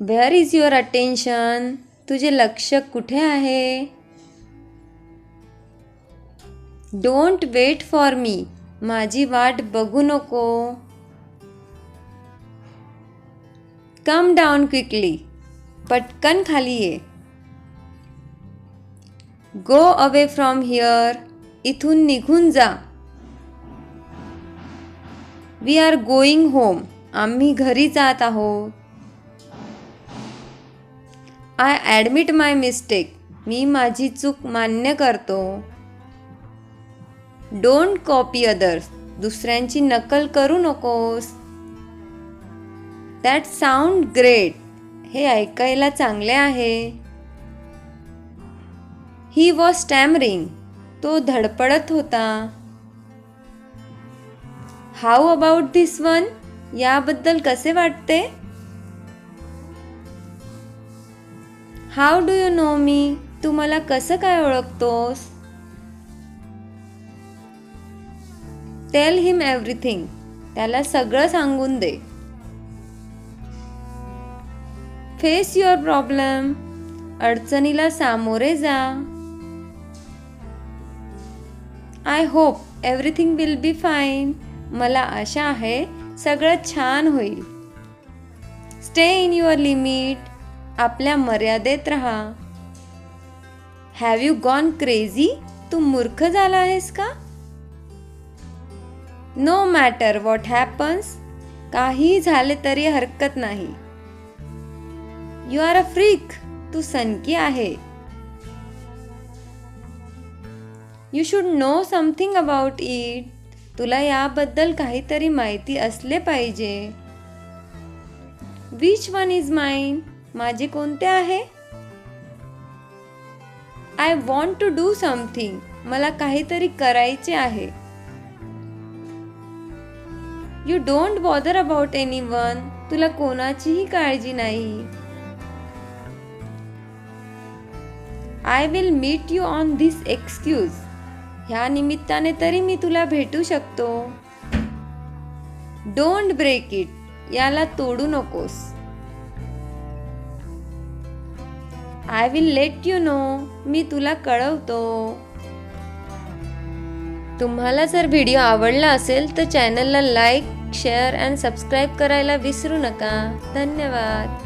Where is your attention तुझे लक्ष कुठे आहे? डोंट वेट फॉर मी माझी वाट बघू नको. कम डाऊन क्विकली पटकन खाली ये. गो अवे फ्रॉम हिअर इथून निघून जा. वी आर गोईंग होम आम्ही घरी जात आहोत. आय ॲडमिट माय मिस्टेक मी माझी चूक मान्य करतो. डोंट कॉपी अदर्स दुसऱ्यांची नकल करू नकोस. दॅट साऊंड ग्रेट हे ऐकायला चांगले आहे. ही वॉज स्टॅमरिंग तो धडपडत होता. हाऊ अबाउट धिस वन याबद्दल कसे वाटते? हाऊ डू यू नो मी तू मला कसं काय ओळखतोस? टेल हिम एव्हरीथिंग त्याला सगळं सांगून दे. फेस युअर प्रॉब्लेम अडचणीला सामोरे जा. I hope everything will be fine मला आशा आहे सगळं छान होईल. स्टे इन युअर लिमिट आपल्या मर्यादेत राहा. हॅव यू गॉन क्रेझी तू मूर्ख झाला आहेस का? नो मॅटर वॉट हॅपन्स काही झाले तरी हरकत नाही. यू आर अ फ्रीक तू सनकी आहे. You should know something about it तुला याबद्दल काहीतरी माहिती असले पाहिजे. विच वन इज माइंड माझे कोणते आहे? I want to do something मला काहीतरी करायचे आहे. You don't bother about anyone तुला कोणाचीही काळजी नाही. I will meet you on this excuse ह्या निमित्ताने तरी मी तुला भेटू शकतो. डोंट ब्रेक इट याला तोडू नकोस. I will let you know मी तुला कळवतो. तुम्हाला जर व्हिडिओ आवडला असेल तर चॅनलला लाईक शेअर अँड सबस्क्राईब करायला विसरू नका. धन्यवाद.